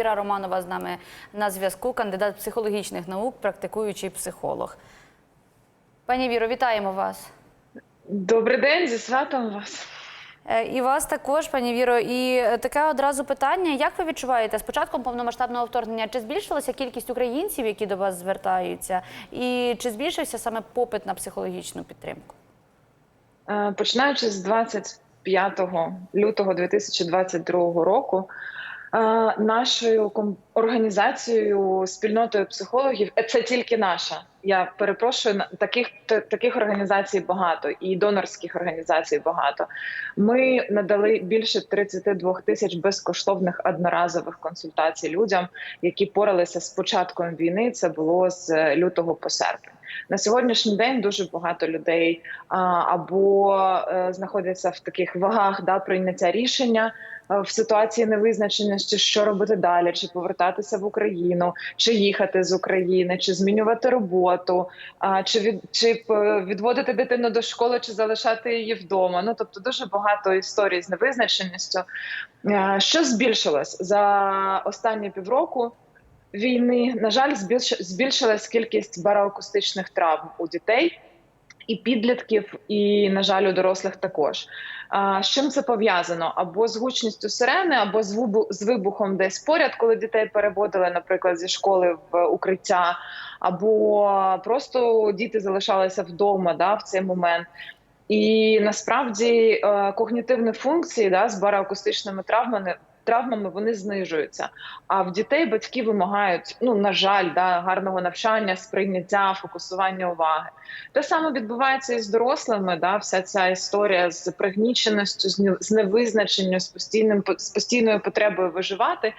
Віра Романова з нами на зв'язку, кандидат психологічних наук, практикуючий психолог. Пані Віро, вітаємо вас. Добрий день, зі святом вас. Е, І вас також, пані Віро. І е, таке одразу питання: як ви відчуваєте з початком повномасштабного вторгнення? Чи збільшилася кількість українців, які до вас звертаються, і чи збільшився саме попит на психологічну підтримку? Е, Починаючи з 25 лютого 2022 року, нашою організацією, спільнотою психологів, е, це тільки наша. Я перепрошую, таких таких організацій багато і донорських організацій багато. Ми надали більше 32 тисяч безкоштовних одноразових консультацій людям, які поралися з початком війни. Це було з лютого по серпень. На сьогоднішній день дуже багато людей або е, знаходяться в таких вагах да, прийняття рішення е, в ситуації невизначеності, що робити далі, чи повертатися в Україну, чи їхати з України, чи змінювати роботу, чи від чи п- відводити дитину до школи, чи залишати її вдома. Ну тобто дуже багато історій з невизначеністю. Е, Що збільшилось за останні півроку? Війни на жаль, збільш- збільшилась кількість бароакустичних травм у дітей і підлітків, і на жаль, у дорослих також. З чим це пов'язано? Або з гучністю сирени, або з з вибухом десь поряд, коли дітей переводили, наприклад, зі школи в укриття, або просто діти залишалися вдома да, в цей момент. І насправді е, когнітивні функції да, з бароакустичними травмами. Травмами вони знижуються. А в дітей батьки вимагають, ну на жаль, да, гарного навчання, сприйняття, фокусування уваги. Те саме відбувається і з дорослими. Да, вся ця історія з пригніченістю, з не- з невизначенню, з постійним з постійною потребою виживати.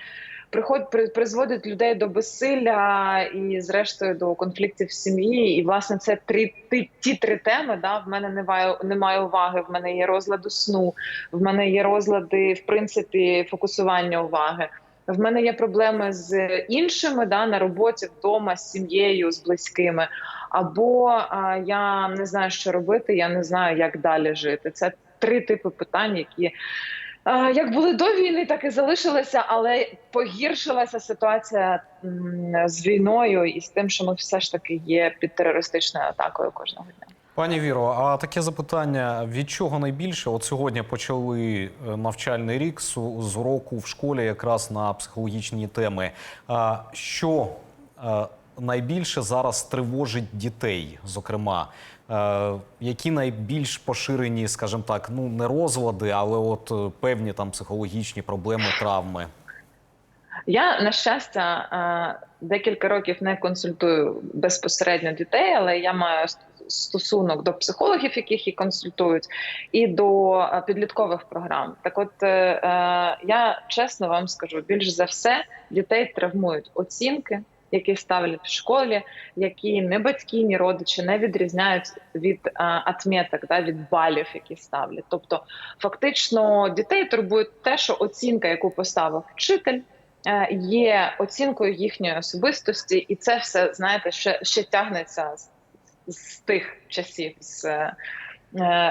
Приход при- призводить людей до безсилля і, зрештою, до конфліктів в сім'ї. І власне це три ті, ті три теми. Да, в мене немає немає уваги. В мене є розладу сну, в мене є розлади, в принципі, фокусування уваги. В мене є проблеми з іншими да, на роботі, вдома, з сім'єю, з близькими. Або а, я не знаю, що робити, я не знаю, як далі жити. Це три типи питань, які як були до війни, так і залишилися, але погіршилася ситуація з війною і з тим, що ми все ж таки є під терористичною атакою кожного дня. Пані Віро, а таке запитання: від чого найбільше? От сьогодні почали е, навчальний рік з, уроку в школі якраз на психологічні теми. Що е, найбільше зараз тривожить дітей? Зокрема, Е, які найбільш поширені, скажімо так, ну не розлади, але от е, певні там психологічні проблеми, травми? Я на щастя е, декілька років не консультую безпосередньо дітей, але я маю стосунок до психологів, яких їх консультують, і до підліткових програм. Так, от я чесно вам скажу, більш за все дітей травмують оцінки. Які ставлять в школі, які не батьки, ні родичі не відрізняють від е, атметок, да, від балів, які ставлять. Тобто, фактично, дітей турбує те, що оцінка, яку поставив вчитель, е, є оцінкою їхньої особистості, і це все знаєте, ще, ще тягнеться з, з тих часів з е,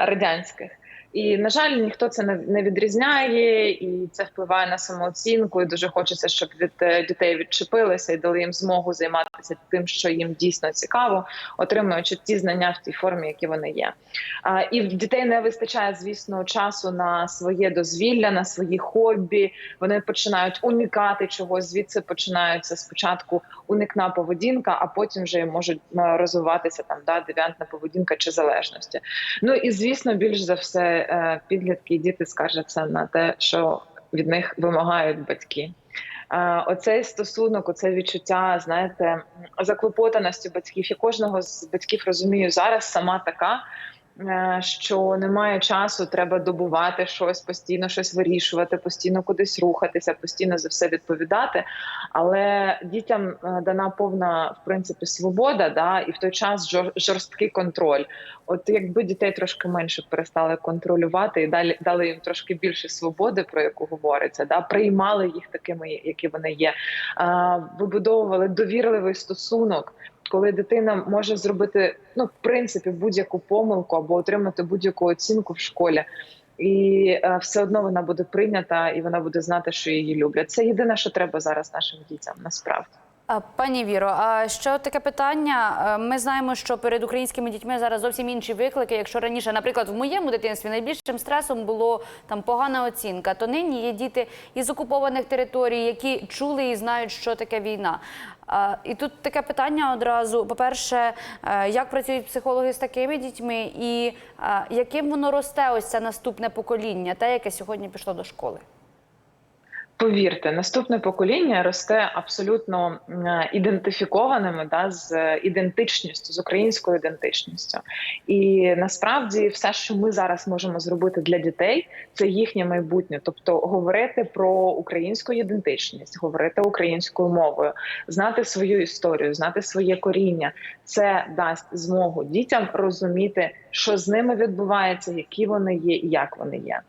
радянських. І на жаль, ніхто це не, відрізняє, і це впливає на самооцінку. І дуже хочеться, щоб від е, дітей відчепилися і дали їм змогу займатися тим, що їм дійсно цікаво, отримуючи ті знання в тій формі, які вони є. А, і в дітей не вистачає, звісно, часу на своє дозвілля, на свої хобі. Вони починають уникати чогось. Звідси починаються спочатку уникна поведінка, а потім вже можуть е, розвиватися там да, девіантна поведінка чи залежності. Ну і звісно, більш за все, е, підлітки і діти скаржаться на те, що від них вимагають батьки. Е, Оцей стосунок, оце відчуття, знаєте, заклопотаності батьків. Я кожного з батьків розумію зараз сама така. Е, Що немає часу, треба добувати щось, постійно щось вирішувати, постійно кудись рухатися, постійно за все відповідати. Але дітям е, дана повна в принципі свобода, да, і в той час жор- жорсткий контроль. От якби дітей трошки менше перестали контролювати і далі дали їм трошки більше свободи, про яку говориться, да, приймали їх такими, які вони є, вибудовували довірливий стосунок. Коли дитина може зробити ну в принципі будь-яку помилку або отримати будь-яку оцінку в школі, і е, все одно вона буде прийнята і вона буде знати, що її люблять. Це єдине, що треба зараз нашим дітям насправді. Пані Віро, а ще таке питання. Ми знаємо, що перед українськими дітьми зараз зовсім інші виклики. Якщо раніше, наприклад, в моєму дитинстві найбільшим стресом було там погана оцінка, то нині є діти із окупованих територій, які чули і знають, що таке війна. І тут таке питання одразу: по-перше, е, як працюють психологи з такими дітьми, і е, яким воно росте ось це наступне покоління, те, яке сьогодні пішло до школи? Повірте, наступне покоління росте абсолютно ідентифікованими да, з ідентичністю, з українською ідентичністю. І насправді все, що ми зараз можемо зробити для дітей, це їхнє майбутнє. Тобто говорити про українську ідентичність, говорити українською мовою, знати свою історію, знати своє коріння. Це дасть змогу дітям розуміти, що з ними відбувається, які вони є і як вони є.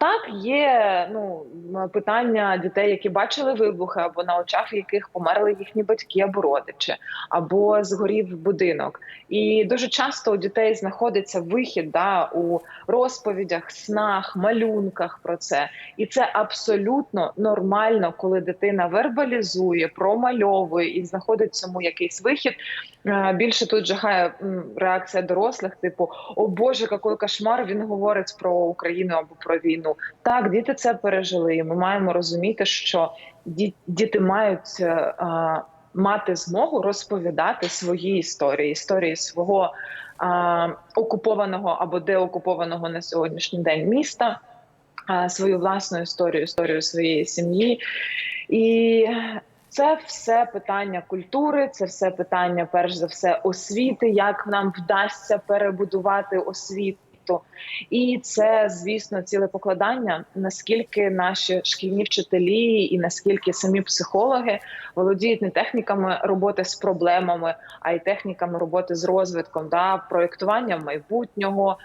Так, є ну питання дітей, які бачили вибухи, або на очах яких померли їхні батьки або родичі, або згорів будинок. І дуже часто у дітей знаходиться вихід да, у розповідях, снах, малюнках про це. І це абсолютно нормально, коли дитина вербалізує, промальовує і знаходить цьому якийсь вихід. Більше тут жахає реакція дорослих, типу О Боже, який кошмар! Він говорить про Україну або про війну. Так, діти це пережили, і ми маємо розуміти, що діти мають е, а, мати змогу розповідати свої історії, історії свого а, окупованого або деокупованого на сьогоднішній день міста, а, свою власну історію, історію своєї сім'ї. І це все питання культури, це все питання, перш за все, освіти, як нам вдасться перебудувати освіту. І це, звісно, ціле покладання, наскільки наші шкільні вчителі і наскільки самі психологи володіють не техніками роботи з проблемами, а й техніками роботи з розвитком, да, проєктуванням майбутнього,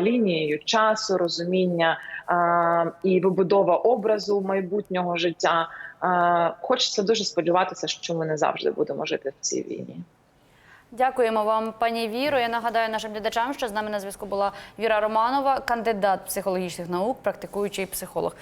лінією часу, розуміння і вибудова образу майбутнього життя. Хочеться дуже сподіватися, що ми не завжди будемо жити в цій війні. Дякуємо вам, пані Віро. Я нагадаю нашим глядачам, що з нами на зв'язку була Віра Романова, кандидат психологічних наук, практикуючий психолог.